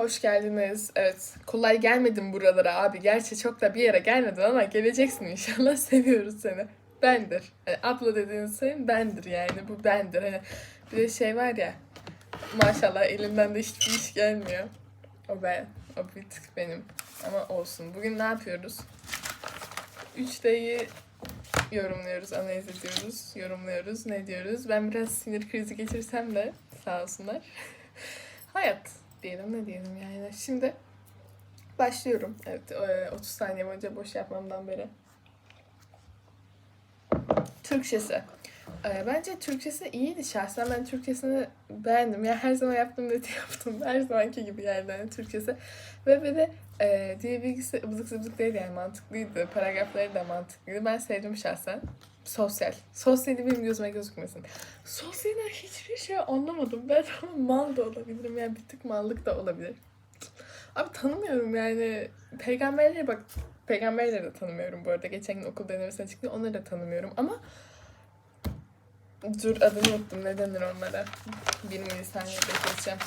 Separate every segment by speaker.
Speaker 1: Hoş geldiniz. Evet, kolay gelmedim buralara abi. Gerçi çok da bir yere gelmedin ama geleceksin inşallah. Seviyoruz seni. Bendir. Yani abla dediğiniz şey bendir yani. Bu bendir. Hani bir de şey var ya. Maşallah elimden de hiçbir iş gelmiyor. O ben. O bir tık benim. Ama olsun. Bugün ne yapıyoruz? 3D'yi yorumluyoruz, analiz ediyoruz, yorumluyoruz. Ne diyoruz? Ben biraz sinir krizi geçirsem de sağ olsunlar. Hayat diyelim ne diyelim yani. Şimdi başlıyorum. Evet e, 30 saniye boyunca boş yapmamdan beri. Türkçesi. E, Bence Türkçesi iyiydi şahsen. Ben Türkçesini beğendim. Ya her zaman yaptığım dediği yaptım. Her zamanki gibi yani yani Türkçesi. Ve bir de e, diye bilgisi ıbızık zıbızık değil yani mantıklıydı. Paragrafları da mantıklıydı. Ben sevdim şahsen. Sosyal. Sosyali benim gözüme gözükmesin. Sosyalden hiçbir şey anlamadım. Ben ama mal da olabilirim. Yani bir tık mallık da olabilir. Abi tanımıyorum yani. Peygamberleri bak peygamberleri de tanımıyorum bu arada. Geçen gün okul denemesine çıktı. Onları da tanımıyorum ama Dur adını unuttum. Ne denir onlara? Bir milisaniye bekleyeceğim.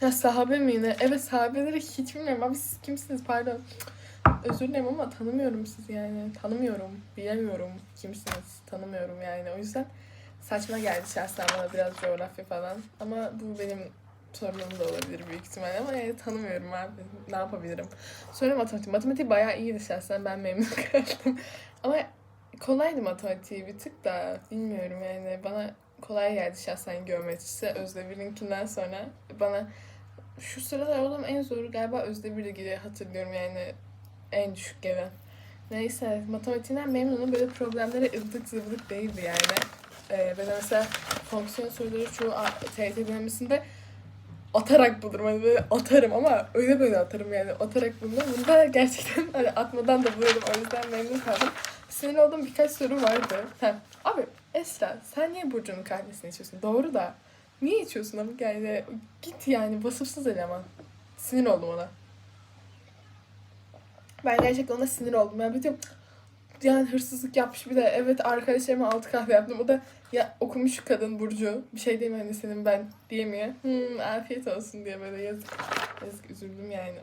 Speaker 1: Ya sahabe mi yine? Evet sahabeleri hiç bilmiyorum. Abi siz kimsiniz? Pardon. Özür dilerim ama tanımıyorum sizi yani. Tanımıyorum. Bilemiyorum kimsiniz. Tanımıyorum yani. O yüzden saçma geldi şahsen bana biraz coğrafya falan. Ama bu benim sorunum da olabilir büyük ihtimalle ama yani tanımıyorum abi. Ne yapabilirim? Sonra matematik. Matematik bayağı iyiydi şahsen. Ben memnun kaldım. ama kolaydı matematiği bir tık da bilmiyorum yani. Bana kolay geldi şahsen geometrisi. Özdemir'inkinden sonra bana şu sıralar oğlum en zoru galiba Özdemir gibi hatırlıyorum yani en düşük gelen. Neyse matematiğinden memnunum. Böyle problemlere ıvdık zıvdık değildi yani. Ee, ben mesela fonksiyon soruları çoğu TYT denemesinde atarak bulurum. Hani böyle atarım ama öyle böyle atarım yani. Atarak bulurum. Bunda gerçekten hani atmadan da buluyorum. O yüzden memnun kaldım. Sinir olduğum birkaç soru vardı. Ha, abi Esra sen niye Burcu'nun kahvesini içiyorsun? Doğru da. Niye içiyorsun abi? Yani git yani vasıfsız eleman. Sinir oldum ona. Ben gerçekten ona sinir oldum. Yani de yani hırsızlık yapmış bir de evet arkadaşlarıma altı kahve yaptım. O da ya okumuş kadın Burcu. Bir şey diyeyim hani senin ben diyemiyor. Hmm, afiyet olsun diye böyle yazık. Yazık üzüldüm yani.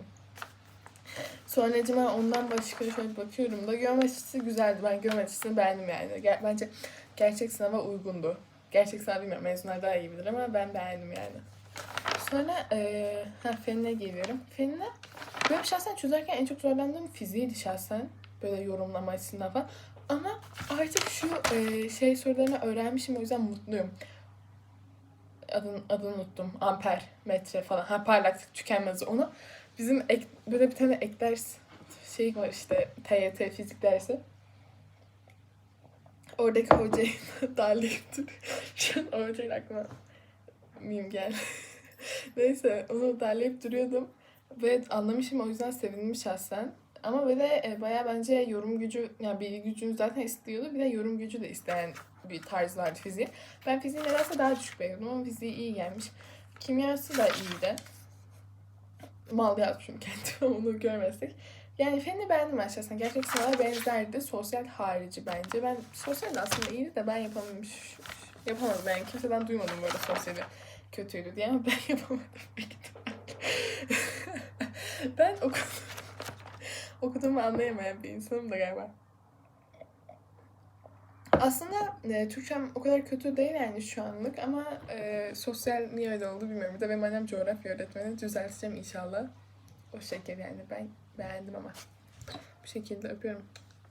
Speaker 1: Sonracıma ondan başka şöyle bakıyorum da geometrisi güzeldi. Ben geometrisini beğendim yani. Ger- bence gerçek sınava uygundu. Gerçek sınav bilmiyorum. Mezunlar daha iyi bilir ama ben beğendim yani. Sonra eee ha, fenine geliyorum. Fenine benim şahsen çözerken en çok zorlandığım fiziğiydi şahsen. Böyle yorumlama açısından falan. Ama artık şu eee, şey sorularını öğrenmişim o yüzden mutluyum. Adını, adını unuttum. Amper, metre falan. Ha parlaklık tükenmez onu. Bizim ek, böyle bir tane ek ders şey var işte TYT fizik dersi. Oradaki hocayı darlayıp dur. Şu an o hocayla aklıma miyim geldi. Neyse onu darlayıp duruyordum. Ve anlamışım o yüzden sevindim şahsen. Ama böyle e, baya bence yorum gücü, yani bilgi gücünü zaten istiyordu. Bir de yorum gücü de isteyen bir tarz vardı fiziği. Ben fiziği nedense daha düşük beğeniyordum ama fiziği iyi gelmiş. Kimyası da iyiydi. Mal yazmışım kendime onu görmezsek. Yani feni beğendim ben şahsen. Gerçek sınavlara benzerdi. Sosyal harici bence. Ben sosyal de aslında iyiydi de ben yapamamış, yapamadım. Yani kimseden duymadım böyle sosyali kötüydü diye ama ben yapamadım. ben okudum. okuduğumu anlayamayan bir insanım da galiba. Aslında e, Türkçem o kadar kötü değil yani şu anlık ama e, sosyal niye öyle oldu bilmiyorum. Bir de benim annem coğrafya öğretmeni. Düzelteceğim inşallah. O şekil yani ben beğendim ama. Bu şekilde öpüyorum.